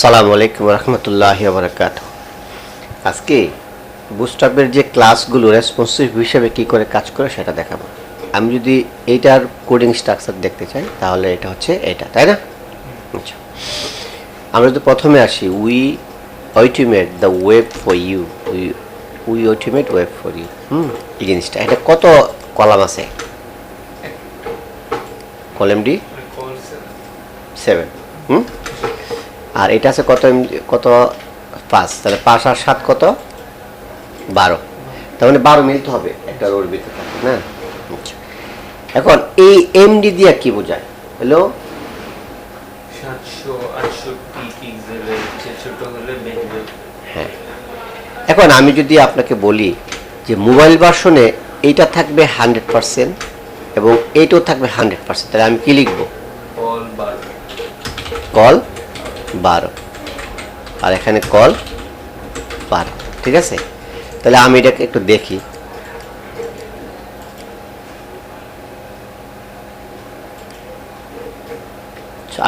সালামু আলাইকুম রহমতুল্লাহ বারাকাত আজকে বুস্টাপের যে ক্লাসগুলো রেসপন্সিভ হিসেবে কি করে কাজ করে সেটা দেখাবো। আমি যদি এইটার কোডিং স্ট্রাকচার দেখতে চাই তাহলে এটা হচ্ছে এটা তাই না? আচ্ছা। আমরা যদি প্রথমে আসি we ultimate the web for you we we ultimate web for you hmm? এই জিনিসটা এটা কত কলাম আছে? Column D? Seven hmm? আর এটা আছে কত কত পাঁচ? তাহলে পাঁচ আর সাত কত? বারো। তার মানে বারো মিলতে হবে একটা রোড ভিতরে না? আচ্ছা। এখন এই এমডি দিয়া কি বোঝায়? হ্যালো? হ্যাঁ। এখন আমি যদি আপনাকে বলি যে মোবাইল ভার্সনে এইটা থাকবে হান্ড্রেড পার্সেন্ট এবং এইটাও থাকবে হান্ড্রেড পার্সেন্ট তাহলে আমি কি লিখব? কল বারো। আর এখানে কল বারো ঠিক আছে? তাহলে আমি এটাকে একটু দেখি।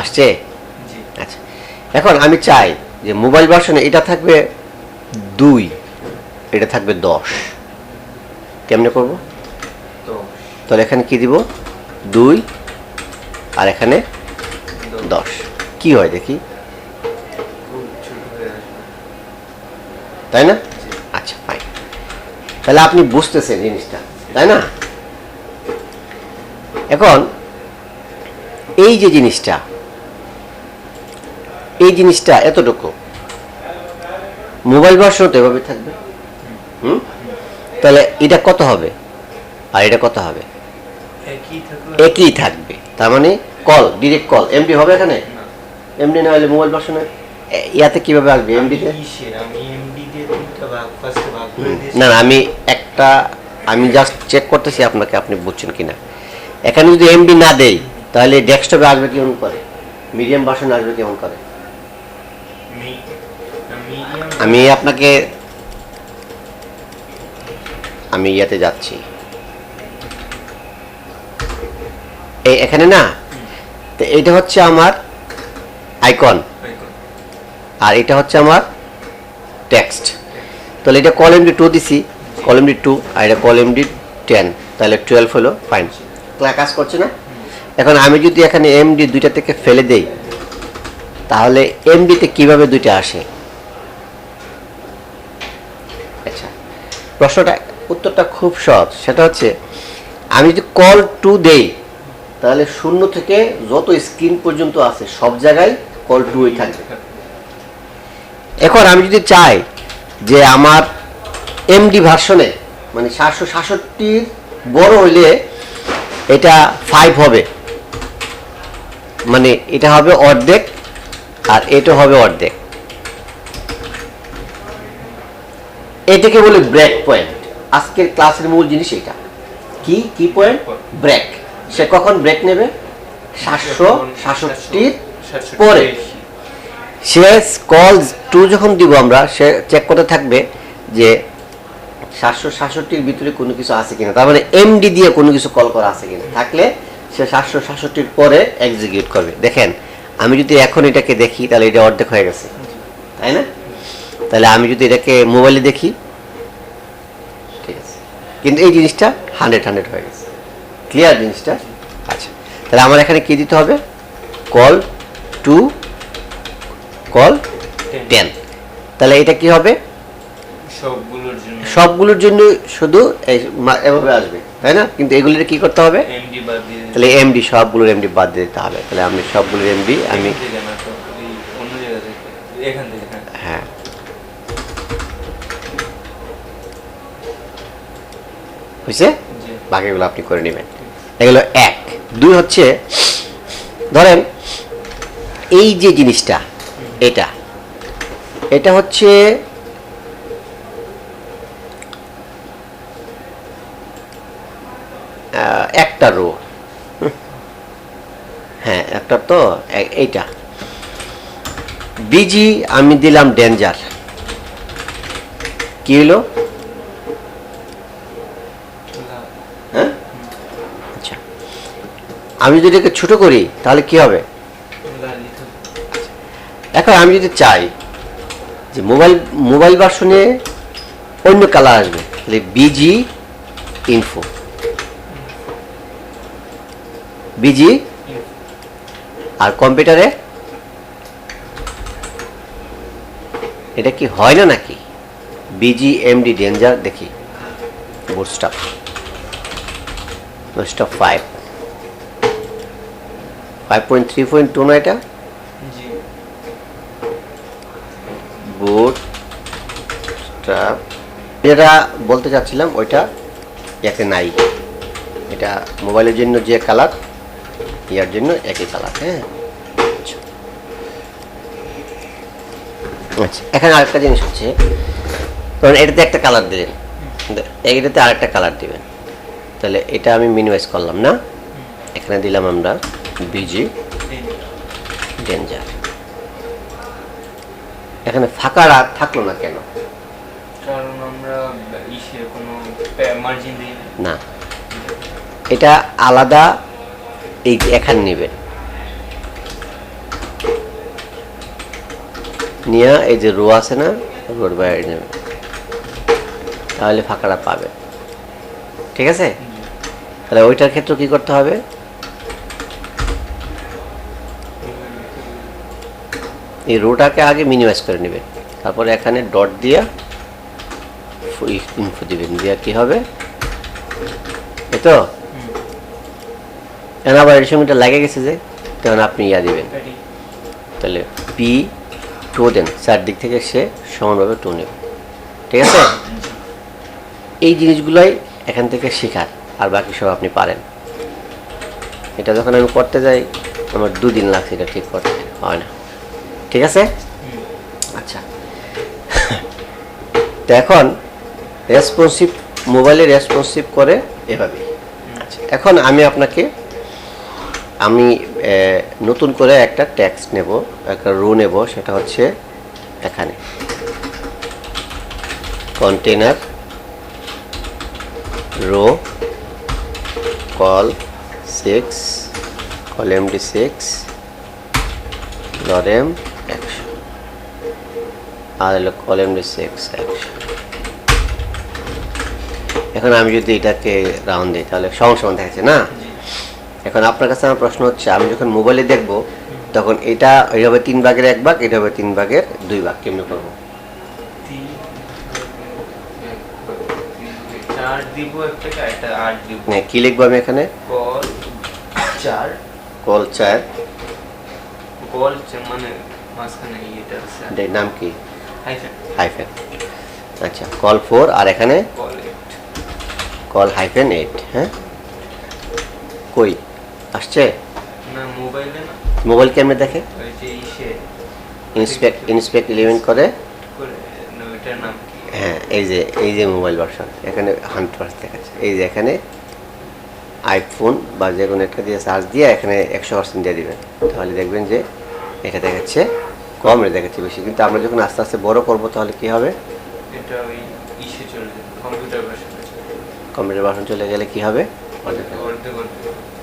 আসছে? আচ্ছা। এখন আমি চাই যে মোবাইল ভার্সনে এটা থাকবে দুই এটা থাকবে দশ। কেমনে করব? তাহলে এখানে কি দিব? দুই আর এখানে দশ। কি হয় দেখি খুব ছোট হয়ে আসবে তাই না? আচ্ছা ফাইন তাহলে আপনি বুঝতেছেন জিনিসটা তাই না? এখন এই যে জিনিসটা এই জিনিসটা এতটুকু। মোবাইল ভার্সন তো এভাবে থাকবে। হুম? তাহলে এটা কত হবে? আর এটা কত হবে? একই থাকবে। তার মানে কল ডিরেক্ট কল। এমডি হবে এখানে? এমডি না হলে মোবাইল ভার্সনে ইয়াতে কীভাবে আসবে? এমডিতে না না আমি একটা আমি জাস্ট চেক করতেছি আপনাকে আপনি বুঝছেন কিনা। এখানে যদি এমবি না দেই তাহলে ডেস্কটপে আসবে কেমন করে? মিডিয়াম ভার্সন আসবে কেমন করে? আমি আপনাকে আমি ইয়াতে যাচ্ছি। এই এখানে না? তো এটা হচ্ছে আমার আইকন আর এটা হচ্ছে আমার টেক্সট তাহলে এটা কল এমডি টু দিছি। কল এমডি টু আর এটা কল এমডি টেন তাহলে টুয়েলভ হলো ফাইন কাজ করছে না? এখন আমি যদি এখানে এমডি দুইটা থেকে ফেলে দেই, তাহলে এমডিতে কীভাবে দুইটা আসে? আচ্ছা প্রশ্নটা, উত্তরটা খুব সহজ। সেটা হচ্ছে, আমি যদি কল টু দেই, তাহলে শূন্য থেকে যত স্ক্রিন পর্যন্ত আছে, সব জায়গায় কল টুই এখন আমি যদি চাই যে আমার এমডি ভার্সনে মানে সাতশো সাতষট্টির বড় হইলে এটা ফাইভ হবে। মানে এটা হবে অর্ধেক আর এটা হবে অর্ধেক। এটাকে বলে ব্রেক পয়েন্ট আজকের ক্লাসের মূল জিনিস এটা। কি? কি পয়েন্ট ব্রেক সে কখন ব্রেক নেবে? সাতশো সাতষট্টির পরে। সে কল টু যখন দিব আমরা, সে চেক করতে থাকবে যে সাতশো সাতষট্টির ভিতরে কোনো কিছু আছে কিনা। তার মানে এমডি দিয়ে কোনো কিছু কল করা আছে কিনা। থাকলে সে সাতশো সাতষট্টির পরে এক্সিকিউট করবে। দেখেন, আমি যদি এখন এটাকে দেখি, তাহলে এটা অর্ধেক হয়ে গেছে। তাই না? তাহলে আমি যদি এটাকে মোবাইলে দেখি, ঠিক আছে। কিন্তু এই জিনিসটা হান্ড্রেড হান্ড্রেড হয়ে গেছে। ক্লিয়ার জিনিসটা? আচ্ছা। তাহলে আমার এখানে কী দিতে হবে? কল টু কল টেন তাহলে এটা কি হবে? সবগুলোর জন্য। সবগুলোর জন্য শুধু এভাবে আসবে তাই না? কিন্তু এগুলির কি করতে হবে? তাহলে এমডি সবগুলোর এমডি বাদ দিয়ে দিতে হবে। তাহলে আমি সবগুলোর এমডি আমি হ্যাঁ। হ্যাঁ। হয়েছে জি। বাকিগুলো আপনি করে নেবেন। এগুলো এক। দুই হচ্ছে ধরেন এই যে জিনিসটা এটা। এটা হচ্ছে একটা রো। হ্যাঁ একটা তো এইটা। বিজি, আমি দিলাম ডেঞ্জার। কি হলো? হ্যাঁ? আচ্ছা। আমি যদি এটাকে ছোট করি, তাহলে কি হবে? এখন আমি যদি চাই যে মোবাইল মোবাইল ভার্সনে অন্য কালার আসবে, তাহলে বিজি ইনফো বিজি আর কম্পিউটারে? এটা কি হয় না নাকি? বিজি এমডি ডেঞ্জার দেখি। Bootstrap bootstrap five five point three point two না এটা জি বুট স্ট্রাপ যেটা বলতে চাচ্ছিলাম, ওইটা এতে নাই। এটা মোবাইলের জন্য যে কালার ইয়ার জন্য একই কালার হ্যাঁ? আচ্ছা এখানে আরেকটা জিনিস হচ্ছে কারণ এটাতে একটা কালার দিলেন এইটাতে আরেকটা কালার দিবেন। তাহলে এটা আমি মিনিমাইজ করলাম, না? এখানে দিলাম আমরা বিজি ডেঞ্জার এখানে ফাঁকা রাত থাকল না কেন? কারণ আমরা কোনো মার্জিন দিই না। এটা আলাদা এই এখানে নেবেন নিয়ে এই যে রো আছে না রোর বাইরে নেবেন তাহলে ফাঁকাটা পাবে। ঠিক আছে? তাহলে ওইটার ক্ষেত্রে কি করতে হবে? এই রোটাকে আগে মিনিমাইজ করে নেবেন তারপরে এখানে ডট দিয়া ইনফো দিবেন দিয়া কি হবে? এই তো? এখন আবার এর সঙ্গে লাগে গেছে যে তখন আপনি ইয়া দিবেন। তাহলে পি টু দেন। চারদিক থেকে সে সমানভাবে টু নেবে। ঠিক আছে? এই জিনিসগুলোই এখান থেকে শেখার। আর বাকি সব আপনি পারেন। এটা যখন আমি করতে যাই আমার দুদিন লাগছে এটা ঠিক করতে। হয় না। ঠিক আছে? আচ্ছা। তো এখন রেসপন্সিভ মোবাইলে রেসপন্সিভ করে এভাবে এখন আমি আপনাকে, আমি নতুন করে একটা ট্যাক্স নেব, একটা রো নেব, সেটা হচ্ছে এখানে। Container row col six col MD six lorem আর হলো কল এমডি সিক্স এখন আমি যদি এটাকে রাউন্ড দিই তাহলে সমান সমান দেখাচ্ছে না? এখন আপনার কাছে আমার প্রশ্ন হচ্ছে আমি যখন মোবাইলে দেখব তখন এটা এই হবে তিন ভাগের এক ভাগ এটা হবে তিন ভাগের দুই ভাগ কেমনি করব? হ্যাঁ কি লিখব আমি এখানে? কল চার। মানে নাম কি? হাইফেন হাইফেন আচ্ছা কল ফোর আর এখানে কল হাইফেন এইট হ্যাঁ? কই? আসছে? মোবাইল কেমনে দেখে? ইন্সপেক্ট ইন্সপেক্ট ইলেভেন করে। হ্যাঁ এই যে এই যে মোবাইল ভার্সন এখানে হান্ড্রেড পার্সেন্ট দেখাচ্ছে। এই যে এখানে আইফোন বা যে কোনো একটা দিয়ে চার্জ দিয়ে এখানে একশো পার্সেন্ট দিয়ে দিবেন। তাহলে দেখবেন যে এটা দেখাচ্ছে কম দেখাচ্ছে বেশি কিন্তু আমরা যখন আস্তে আস্তে বড় করব তাহলে কি হবে? এটা ওই ইসে চলে কম্পিউটার ভার্সনে কম্পিউটার ভার্সন চলে গেলে কি হবে?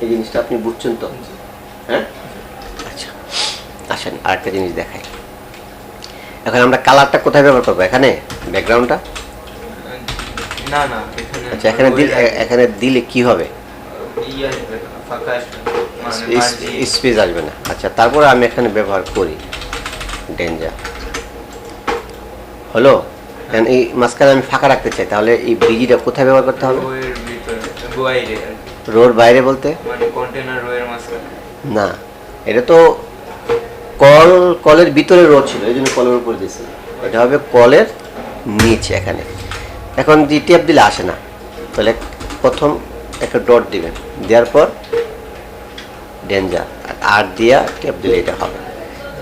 এই জিনিসটা আপনি বুঝছেন তো। হ্যাঁ? আচ্ছা আসেন আরেকটা জিনিস দেখাই। এখন আমরা কালারটা কোথায় ব্যবহার করব? এখানে? ব্যাকগ্রাউন্ডটা? না না আচ্ছা এখানে দিলে এখানে দিলে কি হবে। মানে স্পেস আসবে না। আচ্ছা তারপরে আমি এখানে ব্যবহার করি। ডেঞ্জার হলো? এখন এই মাঝখানে আমি ফাঁকা রাখতে চাই তাহলে এই বিজিটা কোথায় ব্যবহার করতে হবে। রোর বাইরে বলতে? মানে না এটা তো কল কলের ভিতরে রো ছিল এই জন্য কলের উপরে দিয়েছি। এটা হবে কলের নিচে এখানে। এখন যে টেপ দিলে আসে না তাহলে প্রথম একটা ডট দিবেন। দেওয়ার পর ডেঞ্জার আর দিয়া টেপ দিলে এটা হবে।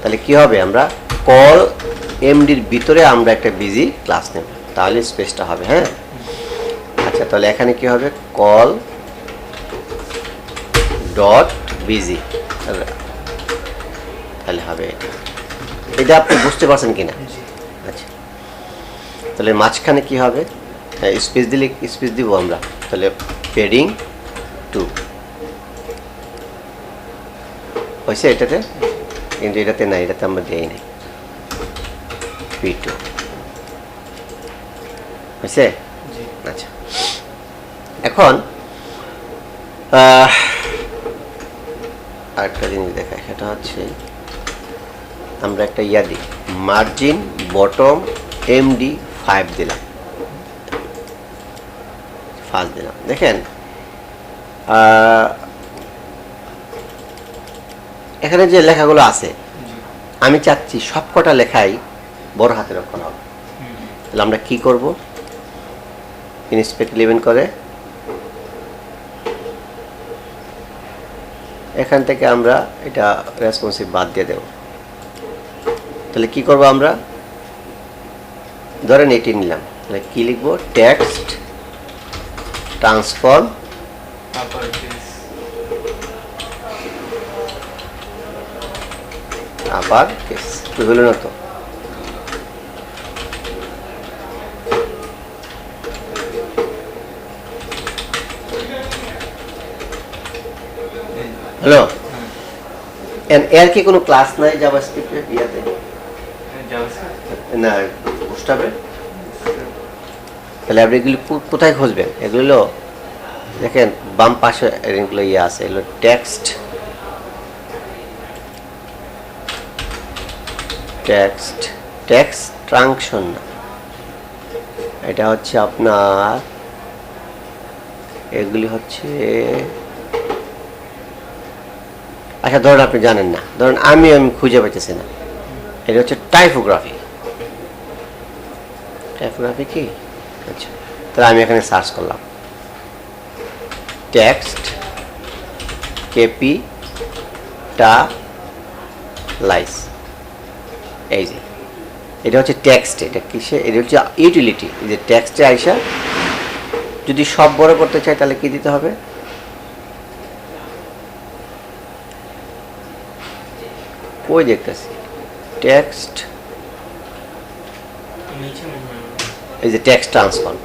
তাহলে কি হবে? আমরা কল এমডির ভিতরে আমরা একটা বিজি ক্লাস নেব। তাহলে স্পেসটা হবে হ্যাঁ? আচ্ছা তাহলে এখানে কি হবে? কল ডট বিজি তাহলে হবে এটা। এটা আপনি বুঝতে পারছেন কিনা? আচ্ছা। তাহলে মাঝখানে কি হবে? হ্যাঁ স্পেস দিলে স্পেস দিব আমরা। তাহলে পেডিং টু হয়েছে এটাতে? কিন্তু এটাতে নাই এটাতে আমরা দিই নাই পি টু জি। আচ্ছা। এখন আরেকটা জিনিস দেখায় সেটা হচ্ছে আমরা একটা ইয়া দিই। মার্জিন বটম এমডি ফাইভ দিলাম। ফার্স্ট দিলাম। দেখেন আহ, এখানে যে লেখাগুলো আছে আমি চাচ্ছি সবকটা লেখাই বড় হাতের অক্ষর হবে। তাহলে আমরা কি করব? ইনস্পেক্ট ইলেভেন করে। এখান থেকে আমরা এটা রেসপন্সিভ বাদ দিয়ে দেব। তাহলে কি করব আমরা? ধরেন এটি নিলাম। তাহলে কি লিখব? টেক্সট ট্রান্সফর্ম আপার কেস আবার কেস। তো হলো না তো। হ্যালো? এর কি কোনো ক্লাস নাই জাভাস্ক্রিপ্টের ইয়াতে? না বুস্টাবে তাহলে আপনি এগুলি কোথায় খুঁজবেন? এগুলো দেখেন, বাম পাশে এগুলো ইয়ে আছে, এগুলো টেক্সট টেক্সট টেক্সট ট্রাংশন না এটা হচ্ছে আপনার, এগুলি হচ্ছে আচ্ছা ধরুন আপনি জানেন না, ধরুন আমি আমি খুঁজে পাইতেছি না। এটা হচ্ছে টাইপোগ্রাফি টাইপোগ্রাফি কি? আচ্ছা তাহলে আমি এখানে সার্চ করলাম। টেক্সট কেপি টা, লাইস। এই যে এটা হচ্ছে টেক্সট এটা কিসে? এটা হচ্ছে ইউটিলিটি এই যে টেক্সটে আইসা যদি সব বড় করতে চাই তাহলে কি দিতে হবে? কই দেখতেছি? টেক্সট হয় এই যে টেক্সট ট্রান্সফর্ম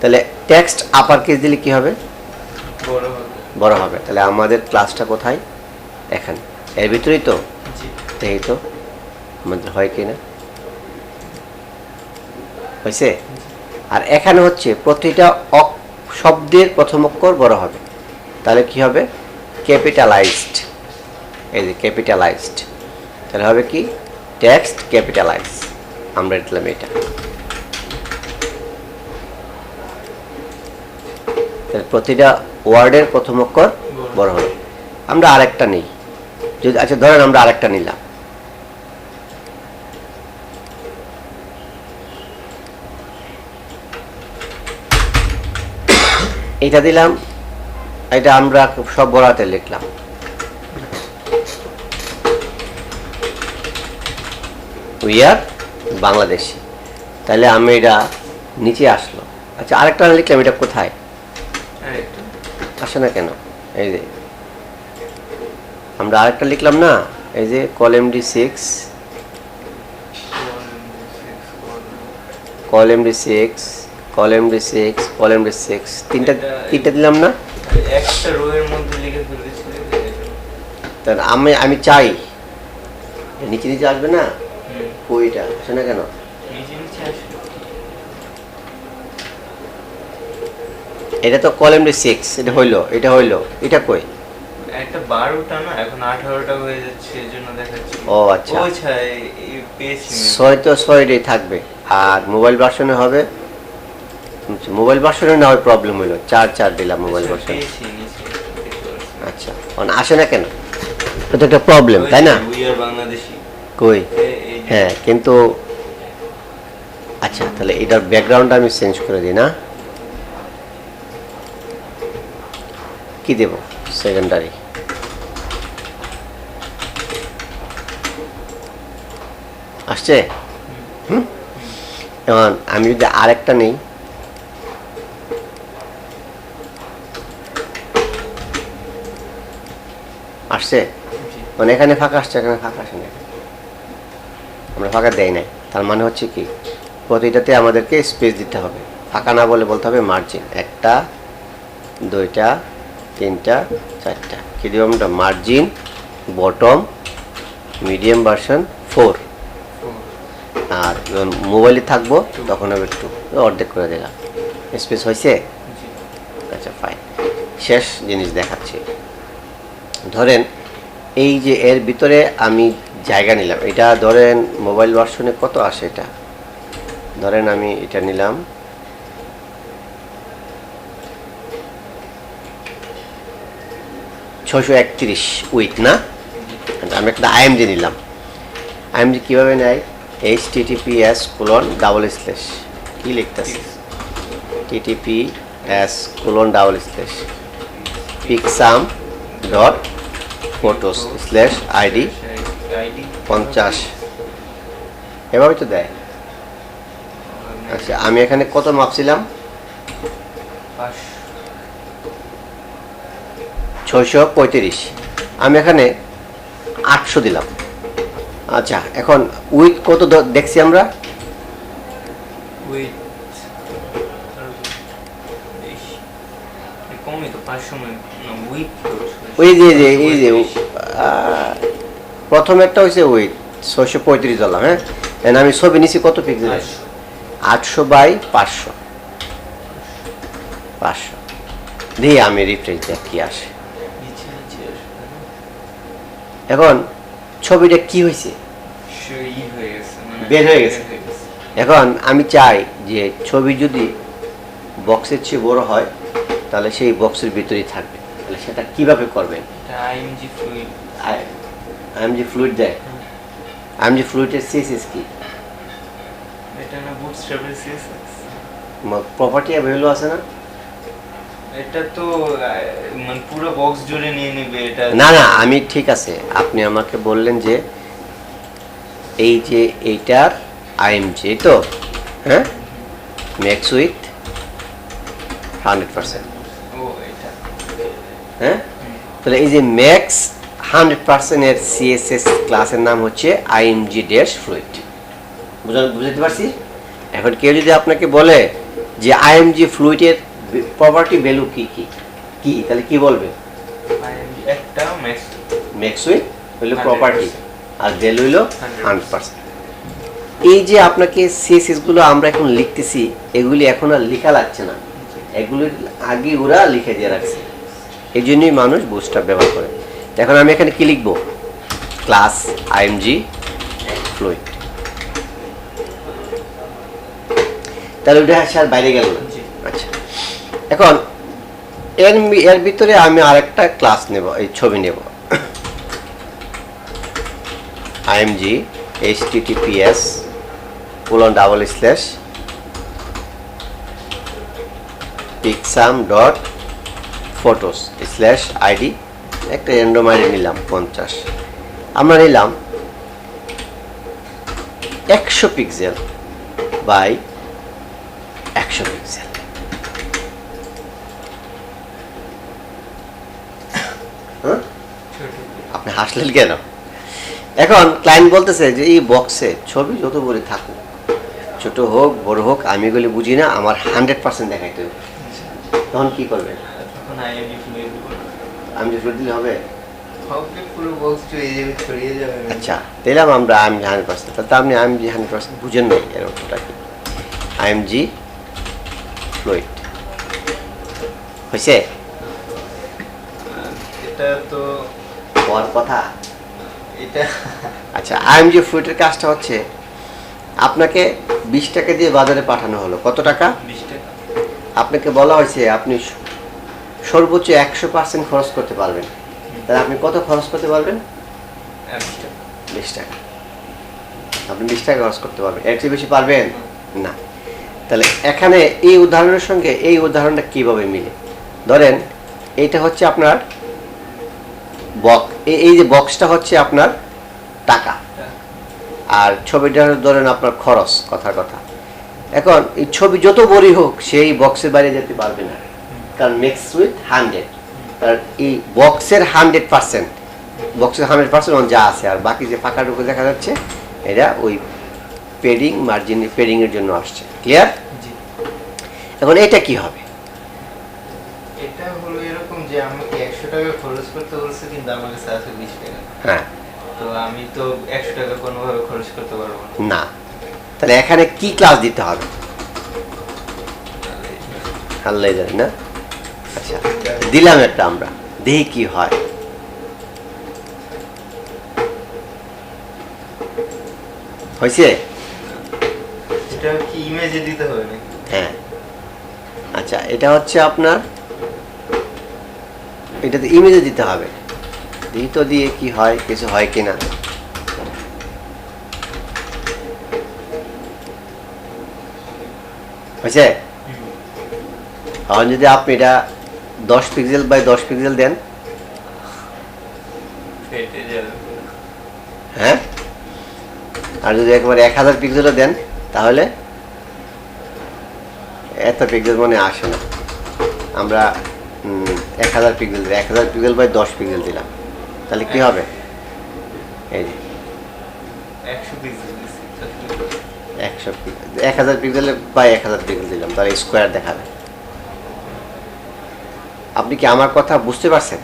তাহলে টেক্সট আপার কেস দিলে কি হবে? বড় হবে। তাহলে আমাদের ক্লাসটা কোথায়? এখানে। এর ভিতরেই তো? এই তো। আমাদের হয় কি না হয়েছে? আর এখানে হচ্ছে প্রতিটা শব্দের প্রথম অক্ষর বড় হবে। তাহলে কি হবে? ক্যাপিটালাইজড। এই যে ক্যাপিটালাইজড। তাহলে হবে কি? Text capitalise. আমরা দিলাম এটা। প্রতিটা ওয়ার্ডের প্রথম অক্ষর বড় হবে। আমরা আরেকটা নিই। যদি আচ্ছা ধরেন আমরা আরেকটা নিলাম। এটা দিলাম এটা আমরা সব বড়াতে লিখলাম। We are Bangladeshi. তাহলে আমি এটা নিচে আসলো। আচ্ছা আরেকটা লিখলাম এটা কোথায়? আসে না কেন? এই যে আমরা আরেকটা লিখলাম না? এই যে column D six. Column D six. Column D six column D six তিনটা তিনটা দিলাম না? একটা রো এর মধ্যে লিখে ফেলেছিল তার আমি আমি চাই। নিচে নিচে আসবে না? কইটা আসে না কেন? এটা তো কলেম ডি সিক্স এটা হইল এটা হইল। এটা কই? একটা বারোটা না এখন আঠারোটা হয়ে যাচ্ছে এই জন্য দেখাচ্ছি। ও আচ্ছা। ছয় তো ছয়টাই থাকবে। আর মোবাইল ভার্সনে হবে মোবাইল ভার্সনে না হয় প্রবলেম হইল। চার চার দিলাম মোবাইল আচ্ছা, ভার্সনে পাচ্ছি। আচ্ছা আসে না কেন? এটা একটা প্রবলেম তাই না? কই? হ্যাঁ কিন্তু আচ্ছা তাহলে এটার ব্যাকগ্রাউন্ড আমি চেঞ্জ করে দিই না? কি দেব? সেকেন্ডারি আসছে? হুম? এখন আমি যদি আরেকটা নেই আসছে মানে এখানে ফাঁকা আসছে এখানে ফাঁকা আসে না আমরা ফাঁকা দেয় নাই। তার মানে হচ্ছে কি? প্রতিটাতে আমাদেরকে স্পেস দিতে হবে। ফাঁকা না বলে বলতে হবে মার্জিন একটা দুইটা তিনটা চারটা। কি দিব আমরা? Margin bottom medium version four আর যখন মোবাইলে থাকব তখন হবে একটু অর্ধেক করে দিলাম। স্পেস হয়েছে? আচ্ছা ফাইন শেষ জিনিস দেখাচ্ছি। ধরেন এই যে এর ভিতরে আমি জায়গা নিলাম, এটা ধরেন মোবাইল ভার্সনে কত আসে এটা? ধরেন আমি এটা নিলাম। ছশো একত্রিশ উইথ না? আমি একটা আইএমজি নিলাম। আইএমজি কীভাবে নেয়? Https colon double slash কী লিখতেছে? TTP S colon double slash picsum dot photos slash ID পঞ্চাশ। এভাবে তো দেয়। আচ্ছা আমি এখানে কত মাপছিলাম ছয়শো পঁয়ত্রিশ। আমি এখানে আটশো দিলাম। আচ্ছা এখন উইথ কত দেখছি আমরা? উইথ ওই যে যে এই যে প্রথম একটা হয়েছে উইথ ছয়শো পঁয়ত্রিশ দিলাম হ্যাঁ? আমি ছবি নিছি কত পিক্সেল আটশো বাই পাঁচশো। পাঁচশো। দিয়ে আমি রিফ্রেশ দেখ কি আসে? এখন, ছবিটা কি হয়েছে বের হয়ে গেছে। এখন আমি চাই যে ছবি যদি বক্সের চেয়ে বড় হয়, তাহলে সেই বক্সের ভিতরেই থাকবে। সেটা কীভাবে করবেন আইএমজি ফ্লুইড আইএমজি ফ্লুইড দেয়। আইএমজি ফ্লুইডের সিএসএস কি? এটা না বুটস্ট্র্যাপের সিএসএস প্রপার্টি অ্যাভেলেবল আছে না? এটা তো মানে পুরো বক্স জুড়ে নিয়ে নেবে এটা। না না আমি ঠিক আছে। আপনি আমাকে বললেন যে এই যে এইটার আইএমজি তো? হ্যাঁ? ম্যাক্স উইথ হান্ড্রেড পার্সেন্ট হ্যাঁ? তাহলে এই যে ম্যাক্স হান্ড্রেড পার্সেন্টের সিএসএস ক্লাসের নাম হচ্ছে আইএমজি ড্যাশ ফ্লুইড বুঝতে পারছি? এখন কেউ যদি আপনাকে বলে যে আইএমজি ফ্লুইডের প্রপার্টি ভ্যালু কি কি? কি? তাহলে কি বলবে? একটা ম্যাক্স উইথ হইল প্রপার্টি আর ভ্যালু হইল হান্ড্রেড পার্সেন্ট এই যে আপনাকে সিএসএসগুলো আমরা এখন লিখতেছি এগুলি এখন আর লেখা লাগছে না। এগুলি আগে ওরা লিখে দিয়ে রাখছে। এই জন্যই মানুষ বুস্টার ব্যবহার করে। এখন আমি এখানে কি লিখব? ক্লাস আইএমজি ফ্লুইড তাহলে ওটা আর বাইরে গেল না? আচ্ছা। এখন এর এর ভিতরে আমি আরেকটা ক্লাস নেব এই ছবি নেব। IMG https colon double slash picsum dot photos slash ID একটা র্যান্ডম আইডি নিলাম, পঞ্চাশ। আমরা নিলাম একশো পিক্সেল বাই একশো পিক্সেল হ্যাঁ? আপনি হাসলেন কেন? এখন ক্লায়েন্ট বলতেছে যে, এই বক্সে ছবি যত বড় থাকুক, ছোট হোক, বড় হোক, আমি এগুলি বুঝি না, আমার হান্ড্রেড পার্সেন্ট দেখাইতে হবে। তখন কি করবেন? আমি যে দিলে হবে? আচ্ছা দিলাম আমরা I M G hundred percent. তাহলে আপনি I M G hundred percent বুঝেন নাই এর অর্থটা কি? I M G fluid. হয়েছে এটা তো হওয়ার কথা? এটা আচ্ছা আইএমজি ফ্লুইডের কাজটা হচ্ছে আপনাকে বিশ টাকা দিয়ে বাজারে পাঠানো হলো। কত টাকা? বিশ টাকা। আপনাকে বলা হয়েছে আপনি সর্বোচ্চ একশো পার্সেন্ট খরচ করতে পারবেন। তাহলে আপনি কত খরচ করতে পারবেন? বিশ টাকা। আপনি বিশ টাকা খরচ করতে পারবেন। এর চেয়ে বেশি পারবেন না। তাহলে এখানে এই উদাহরণের সঙ্গে এই উদাহরণটা কীভাবে মিলে? ধরেন, এইটা হচ্ছে আপনার বক এই যে বক্সটা হচ্ছে আপনার টাকা। আর ছবিটা ধরেন আপনার খরচ কথার কথা। এখন এই ছবি যত বড়ই হোক, সেই বক্সের বাইরে যেতে পারবে না। কারণ মিক্স উইথ হান্ড্রেড আর এই বক্সের হান্ড্রেড পার্সেন্ট বক্সের হান্ড্রেড পার্সেন্ট যা আছে আর বাকি যে ফাঁকাটুকু দেখা যাচ্ছে এটা ওই পেডিং মার্জিন পেডিংয়ের জন্য আসছে। ক্লিয়ার এখন এটা কি হবে? এটা হলো এরকম যে আমাকে একশো টাকা খরচ করতে বলছে কিন্তু আমার কাছে আছে বিশ টাকা। হ্যাঁ। তো আমি তো একশো টাকা কোনোভাবে খরচ করতে পারব না। না। তাহলে এখানে কি ক্লাস দিতে হবে? আল্লাহ জানি না? আচ্ছা দিলাম একটা আমরা দেখি কি হয়। হয়েছে এটা কি ইমেজে দিতে হবে হ্যাঁ। আচ্ছা এটা হচ্ছে আপনার এটাতে ইমেজে দিতে হবে। দিই তো দিয়ে কি হয় কিছু হয় কিনা। হয়েছে এখন যদি আপনি এটা দশ পিক্সেল বাই দশ পিক্সেল দেন। হ্যাঁ? আর যদি একবারে এক হাজার পিক্সেলও দেন তাহলে এত পিক্সেল মানে আসে না। আমরা এক হাজার পিক্সেল এক হাজার পিক্সেল বাই দশ পিক্সেল দিলাম। তাহলে কি হবে? এই যে। একশো এক হাজার পিক্সেলে বাই এক হাজার পিক্সেল দিলাম। তাহলে স্কোয়ার দেখাবে। আপনি কি আমার কথা বুঝতে পারছেন?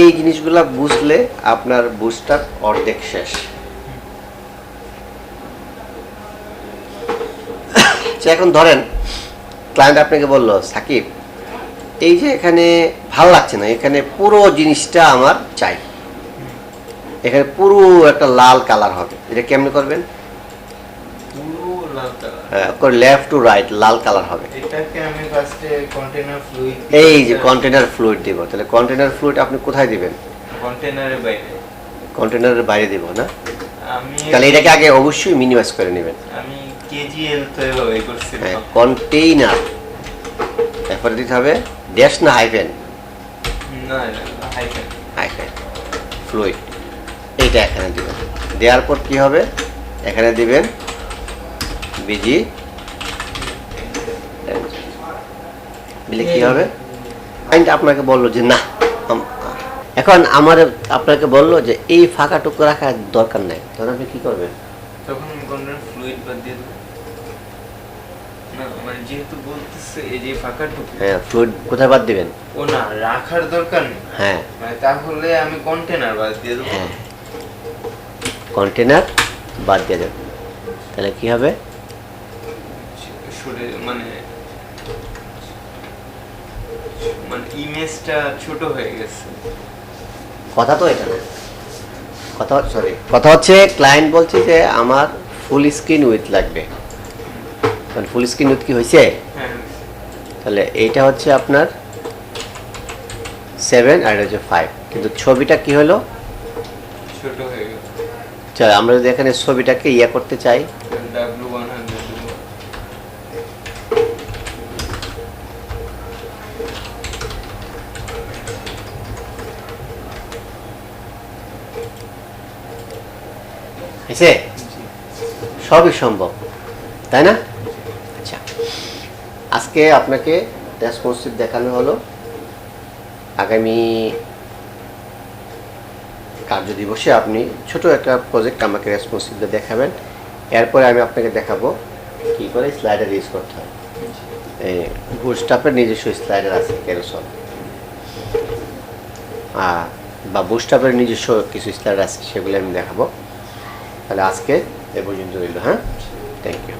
এই জিনিসগুলা বুঝলে আপনার বুস্টার অর্ধেক শেষ। এখন ধরেন ক্লায়েন্ট আপনাকে বলল সাকিব এই যে এখানে ভালো লাগছে না এখানে পুরো জিনিসটা আমার চাই। এখানে পুরো একটা লাল কালার হবে। এটা কেমনে করবেন? কালার লেফট টু রাইট লাল কালার হবে। এটাকে আমি ফার্স্টে কন্টেনার ফ্লুইড এই যে কন্টেনার ফ্লুইড দিব। তাহলে কন্টেনার ফ্লুইড আপনি কোথায় দিবেন? কন্টেনারের বাইরে। কন্টেনারের বাইরে দিব না? আমি তাহলে এটাকে আগে অবশ্যই মিনিমাইজ করে নেবেন। আমি কেজিএল তো এভাবে হ্যাঁ কন্টেইনার তারপরে দিতে হবে ড্যাশ না হাইফেন না না হাইফেন হাইফেন ফ্লুইড এইটা এখানে দিবেন। দেওয়ার পর কি হবে? এখানে দিবেন বিজি দিলে কি হবে? আপনাকে বলল যে না এখন আমার আপনাকে বলল যে এই ফাঁকাটুকু রাখার দরকার নেই। তখন আপনি কি করবেন? তখন ফ্লুইড বাদ দিয়ে মানে যেহেতু বলতেছে এই যে ফাঁকাটুকু হ্যাঁ ফ্লুইড কোথায় বাদ দিবেন? ও না রাখার দরকার নেই। হ্যাঁ। মানে তাহলে আমি কন্টেনার বাদ দিয়ে দেবো। হ্যাঁ। কন্টেনার বাদ দিয়ে তাহলে কি হবে সরে মানে মানে ইমেজটা ছোট হয়ে গেছে। কথা তো এটা না। কথা সরি কথা হচ্ছে ক্লায়েন্ট বলছে যে আমার ফুল স্ক্রিন উইথ লাগবে। ফুল স্ক্রিন উইথ কি হয়েছে? হ্যাঁ। তাহলে এইটা হচ্ছে আপনার সেভেন আর এটা হচ্ছে ফাইভ কিন্তু ছবিটা কি হলো? ছোট হয়ে গেছে চল আমরা যদি এখানে ছবিটাকে ইয়ে করতে চাই ডাব্লু ওয়ান হান্ড্রেড হয়েছে সবই সম্ভব, তাই না? আচ্ছা আজকে আপনাকে রেসপন্সিভ দেখানো হলো। আগামী কার্য দিবসে আপনি ছোট একটা প্রজেক্ট আমাকে রেসপন্সিভ দেখাবেন। এরপরে আমি আপনাকে দেখাবো কী করে স্লাইডার ইউজ করতে হয়। এই বুস্টাপের নিজস্ব স্লাইডার আছে কেরোসল আর বা বুস্টাপের নিজস্ব কিছু স্লাইডার আছে, সেগুলো আমি দেখাবো। তাহলে আজকে এ পর্যন্ত রইল হ্যাঁ? Thank you